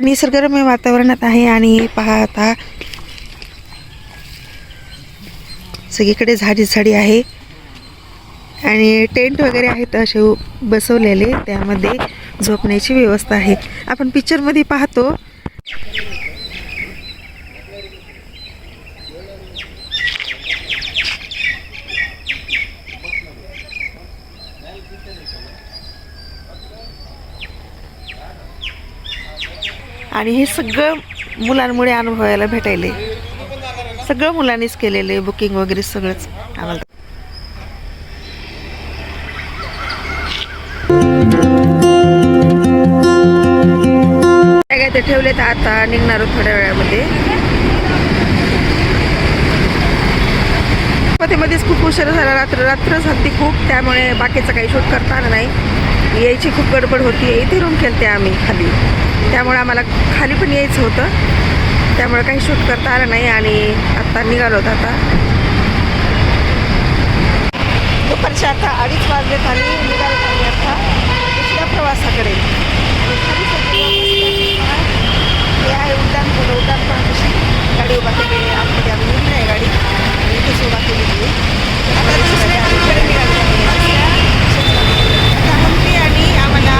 निसर्गरम्य वातावरणात आहे आणि पहा आता. सगळीकडे झाडी झाडी आहे. आणि टेंट वगैरे आहेत असे बसवलेले त्यामध्ये झोपण्याची व्यवस्था आहे. आपण पिक्चरमध्ये पाहतो. आणि हे सगळं मुलांमुळे अनुभवायला भेटायले. सगळं मुलांनीच केलेलं बुकिंग वगैरे सगळंच आम्हाला. काय ते ठेवले तर आता निघणार थोड्या वेळामध्ये. मध्ये मध्येच खूप उशीर झाला रात्र रात्र झाली खूप त्यामुळे बाकीचं काही शूट करता आलं नाही. यायची खूप गडबड होती. इथे रूम केलते आम्ही खाली. त्यामुळे आम्हाला खाली पण यायचं होतं. त्यामुळे काही शूट करता आलं नाही आणि आत्ता निघालो होतं आता. दुपारच्या आता अडीच वाजलेत आणि निघालो आम्ही आता. दुसऱ्या प्रवासाकडे. हे आहे उड्डाण पूल उड्डाण पण कशी गाडी उभा केली आहे. आतमध्ये आम्ही निघली गाडी. आणि इथेच उभा केली आता दुसऱ्या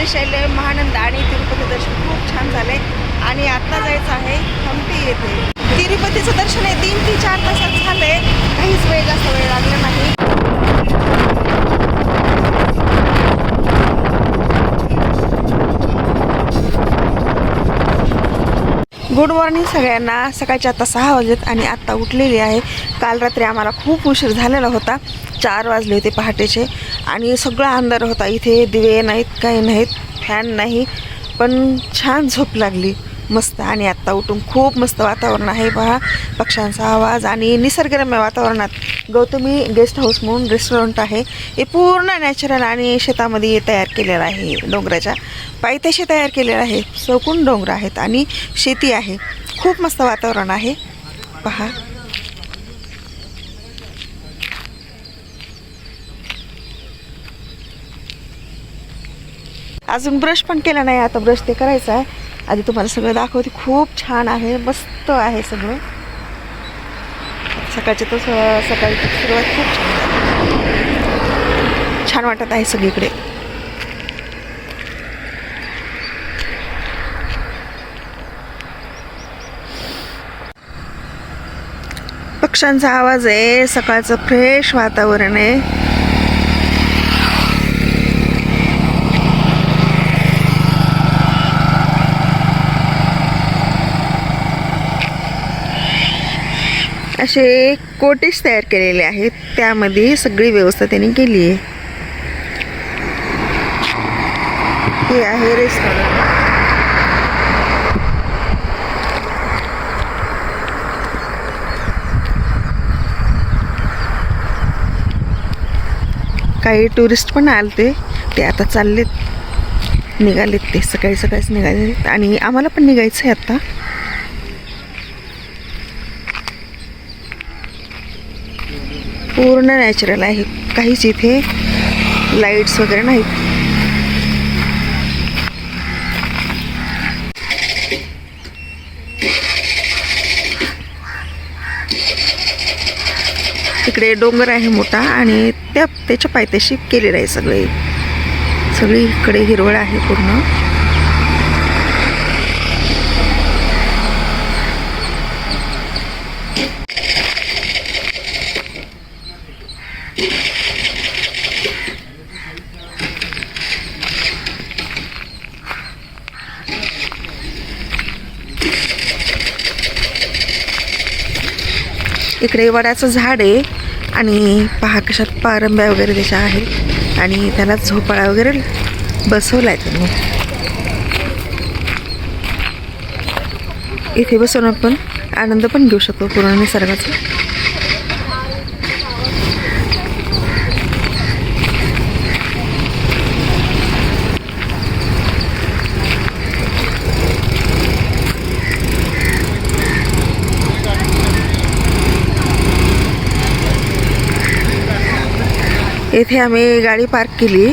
आम्ही महानंद आणि तिरुपती दर्शन खूप छान झाले. आणि आता जायचं आहे हम्पी येथे. तिरुपतीचं दर्शन आहे. तीन ते चार तासात झाले काहीच वेळ जास्त वेळ लागला नाही. गुड मॉर्निंग सगळ्यांना. सकाळचे आता सहा वाजलेत आणि आत्ता उठलेली आहे. काल रात्री आम्हाला खूप उशीर झालेला होता. चार वाजले होते पहाटेचे. आणि सगळा अंधार होता. इथे दिवे नाहीत काही नाहीत फॅन नाही पण छान झोप लागली. मस्त. आणि आत्ता उठून खूप मस्त वातावरण आहे पहा. पक्ष्यांचा आवाज आणि निसर्गरम्य वातावरणात गौतमी गेस्ट हाऊस म्हणून रेस्टॉरंट आहे. हे पूर्ण नॅचरल आणि शेतामध्ये तयार केलेलं आहे. डोंगराच्या पायथ्याशी तयार केलेलं आहे. चौकून डोंगर आहेत आणि शेती आहे. खूप मस्त वातावरण आहे. पहा. अजून ब्रश पण केला नाही आता ब्रश ते करायचं आहे. आधी तुम्हाला सगळं दाखवते. खूप छान आहे मस्त आहे सगळं. सकाळची तर स- सुरुवात खूप छान छान वाटत आहे सगळीकडे. पक्ष्यांचा आवाज आहे सकाळचं फ्रेश वातावरण आहे. असे कोटेज तयार केलेले आहेत. त्यामध्ये सगळी व्यवस्था त्यांनी केली आहे. हे आहे रेस्टॉरंट काही टुरिस्ट पण आलते. ते आता चाललेत. निघालेत ते. सकाळी सकाळीच निघाले आणि आम्हाला पण निघायचं आहे आता. पूर्ण नॅचरल आहे. काहीच इथे लाईट्स वगैरे नाहीत. तिकडे डोंगर आहे मोठा आणि त्या त्याच्या पायथ्याशी केलेलं आहे सगळे. सगळी इकडे हिरवळ आहे पूर्ण. इकडे वडाचं झाड आहे आणि पहा कशात पारंब्या वगैरे त्याच्या आहेत. आणि त्याला झोपाळा वगैरे बसवला आहे त्यांनी. इथे बसून आपण आनंद पण घेऊ शकतो पूर्ण निसर्गाचा. येथे आम्ही गाडी पार्क केली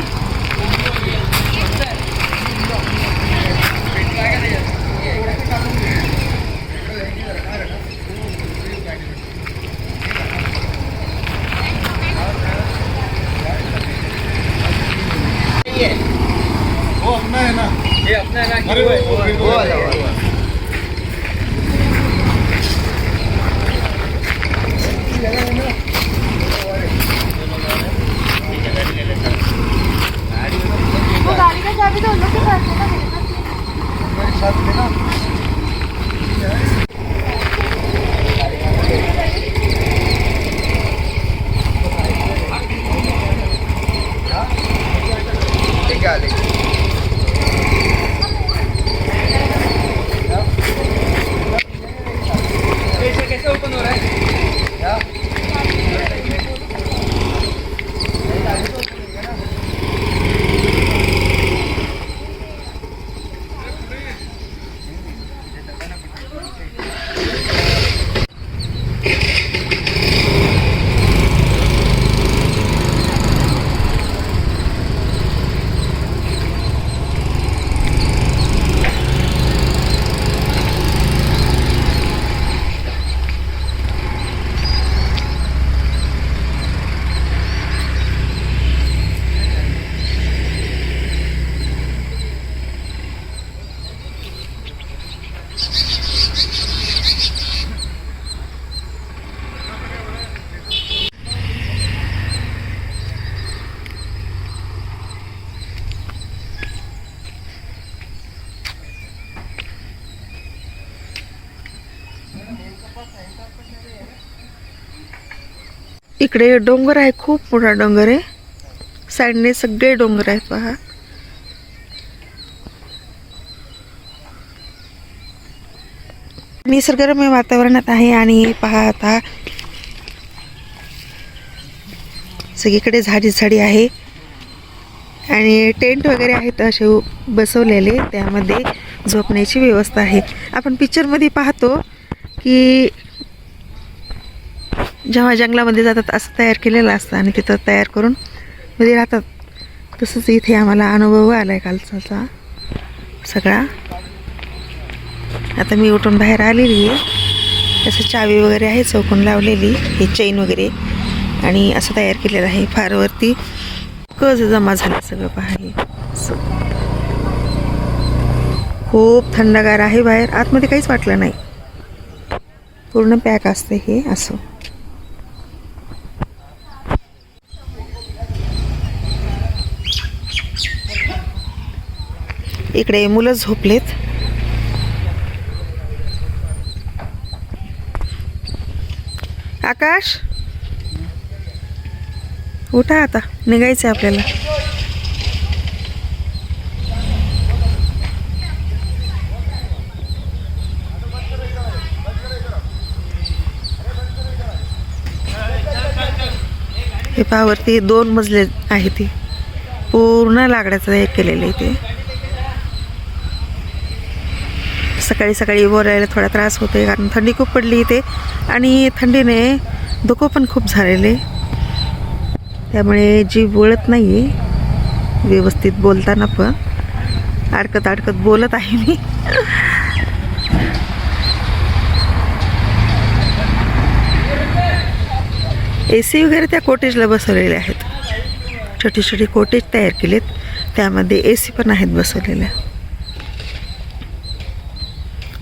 वो अपना है ना ये अपना है ना अरे वो वो वाला कैसे ओपन हो रहा है इकडे डोंगर आहे खूप मोठा डोंगर आहे. साईडने सगळे डोंगर आहेत पहा. निसर्गरम्य वातावरणात आहे आणि पहा आता. सगळीकडे झाडी झाडी आहे. आणि टेंट वगैरे आहेत असे बसवलेले त्यामध्ये झोपण्याची व्यवस्था आहे. आपण पिक्चरमध्ये पाहतो की जेव्हा जंगलामध्ये जातात असं तयार केलेलं असतं आणि तिथं तयार करून मध्ये राहतात. तसंच इथे आम्हाला अनुभव आला आहे कालचा सगळा. आता मी उठून बाहेर आलेली आहे. असं चावी वगैरे आहे चौकून लावलेली हे चैन वगैरे. आणि असं तयार केलेलं आहे. फार वरती कज जमा झालं सगळं पहा असं. खूप थंडगार आहे बाहेर. आतमध्ये काहीच वाटलं नाही. पूर्ण पॅक असते हे असं. इकडे मुलं झोपलेत. आकाश? उठा आता निघायचं आहे आपल्याला. हे पावरती दोन मजले आहे ती. पूर्ण लाकडाचं हे केलेलं आहे ते. सकाळी सकाळी बोलायला थोडा त्रास होतोय कारण थंडी खूप पडली इथे. आणि थंडीने धुकं पण खूप झालेले. त्यामुळे जीव वळत नाही आहे व्यवस्थित बोलताना पण. अडकत अडकत बोलत आहे मी. ए सी वगैरे त्या कोटेजला बसवलेले आहेत. छोटी छोटी कोटेज तयार केलेत. त्यामध्ये ए सी पण आहेत बसवलेल्या.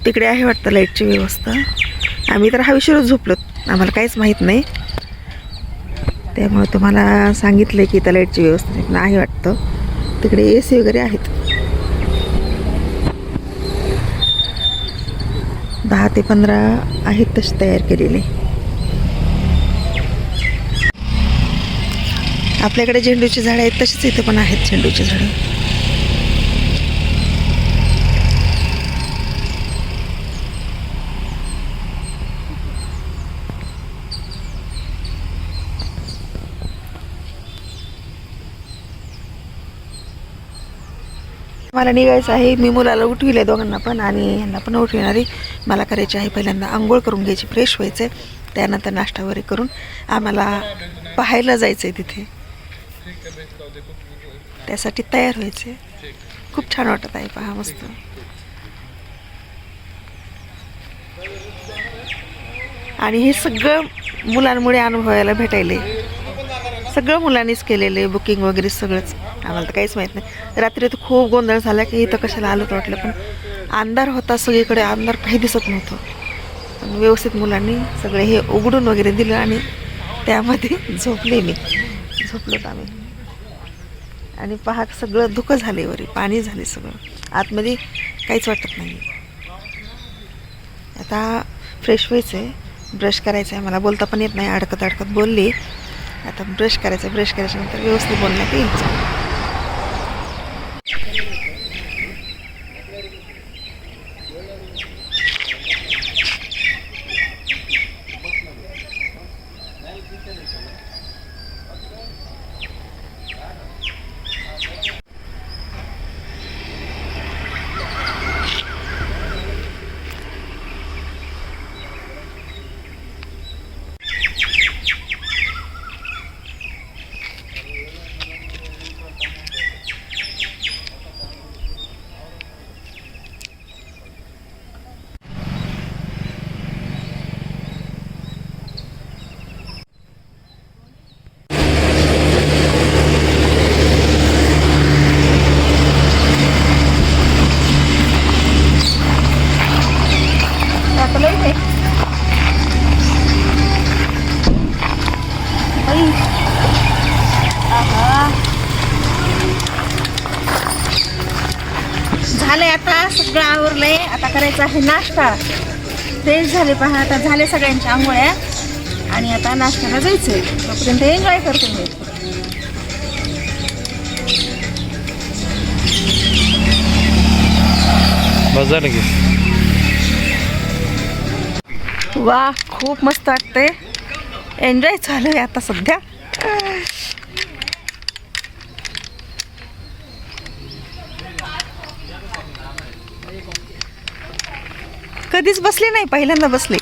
तिकडे आहे वाटतं लाईटची व्यवस्था. आम्ही तर हवेशीरच झोपलो आम्हाला काहीच माहीत नाही. त्यामुळे तुम्हाला सांगितलं की इथं लाईटची व्यवस्था नाही वाटतं. तिकडे ए सी वगैरे आहेत. दहा ते पंधरा आहेत तसे तयार केलेले. आपल्याकडे झेंडूची झाडं आहेत तशीच इथे पण आहेत झेंडूची झाडं. मला निघायचं आहे. मी मुलाला उठविले दोघांना पण आणि यांना पण उठविणारी. मला करायची आहे पहिल्यांदा आंघोळ करून घ्यायची फ्रेश व्हायचं आहे त्यानंतर नाश्ता वगैरे करून आम्हाला पाहायला जायचं आहे तिथे. त्यासाठी तयार व्हायचे खूप छान वाटत आहे पहा मस्त. आणि हे सगळं मुलांमुळे अनुभवायला भेटायले सगळं मुलांनीच केलेलं आहे बुकिंग वगैरे सगळंच. आम्हाला तर काहीच माहीत नाही. रात्री तर खूप गोंधळ झाला की इथं कशाला आलं तर वाटलं पण अंधार होता सगळीकडे अंधार काही दिसत नव्हतं. पण व्यवस्थित मुलांनी सगळे हे उघडून वगैरे दिलं आणि त्यामध्ये झोपले मी. झोपलोत आम्ही. आणि पहा सगळं धुकं झाले वरी पाणी झाले सगळं. आतमध्ये काहीच वाटत नाही. आता फ्रेश व्हायचं आहे ब्रश करायचं आहे मला बोलता पण येत नाही अडकत अडकत बोलली. आता ब्रश करायचं ब्रश करायच्यानंतर व्यवस्थित बोलण्यात येईल. झालंय आता सगळं आवरलंय. आता करायचं आहे नाश्ता. फ्रेश झाले पहा आता झाले सगळ्यांच्या आंघोळ्या आणि आता नाश्त्याला जायचंय. तोपर्यंत एन्जॉय करतो मी. झालं वा खूप मस्त वाटतंय. एन्जॉय चालू आहे आता सध्या. कधीच बसले नाही पहिल्यांदा बसले.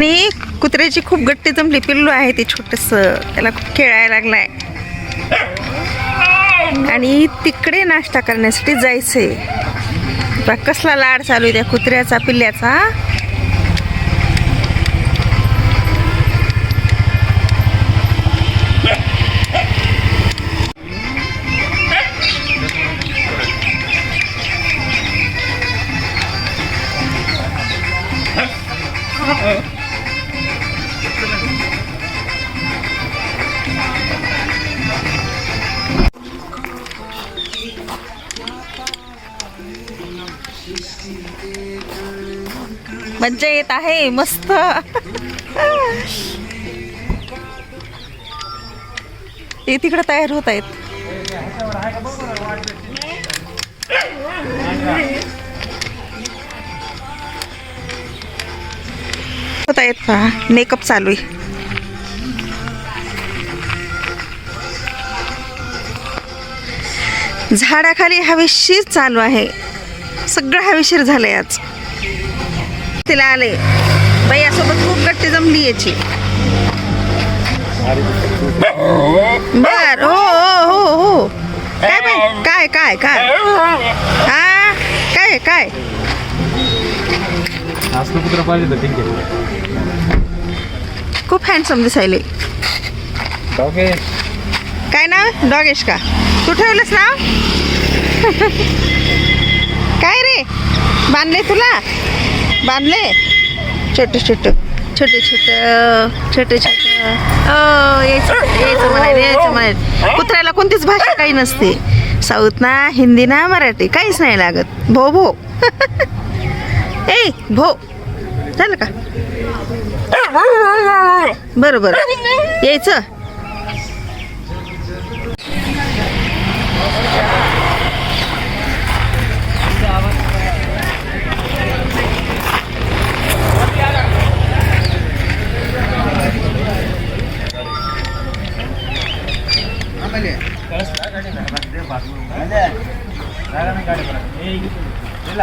आणि कुत्र्याची खूप गट्टी जमली. पिल्लू आहे ते छोटस. त्याला खूप खेळायला लागलाय. आणि तिकडे नाश्ता करण्यासाठी जायचंय. बघ, कसला लाड चालू आहे त्या कुत्र्याचा पिल्ल्याचा. मज्जा येत आहे मस्त. ते तिकडे तयार होत आहेत. होत आहेत का? मेकअप चालू आहे. झाडाखाली हवेशीर चालू आहे. सगळं हवेशीर झालंय आज. तिला आले. बाईयासोबत खूप गट्टी जमली याची. बर हो हो हो हो. काय बाई? काय काय काय? हा? काय काय? असलं कुत्र पाहिजे तर ठीक आहे खूप हँडसम दिसायले. काय नाव? डॉगेश का? तू ठेवलंस नाव? काय रे? बांधले तुला? बांधले? छोटे छोटे. छोटे छोटे छोटे छोटे. यायचं यायचं म्हणायला यायचं म्हणायचं कुत्र्याला कोणतीच भाषा काही नसते. साऊथ ना हिंदी ना मराठी काहीच नाही लागत. भो भो. ए भो. झालं का? बरं बरं यायचं. ಮೇಲೆ ಇಲ್ಲ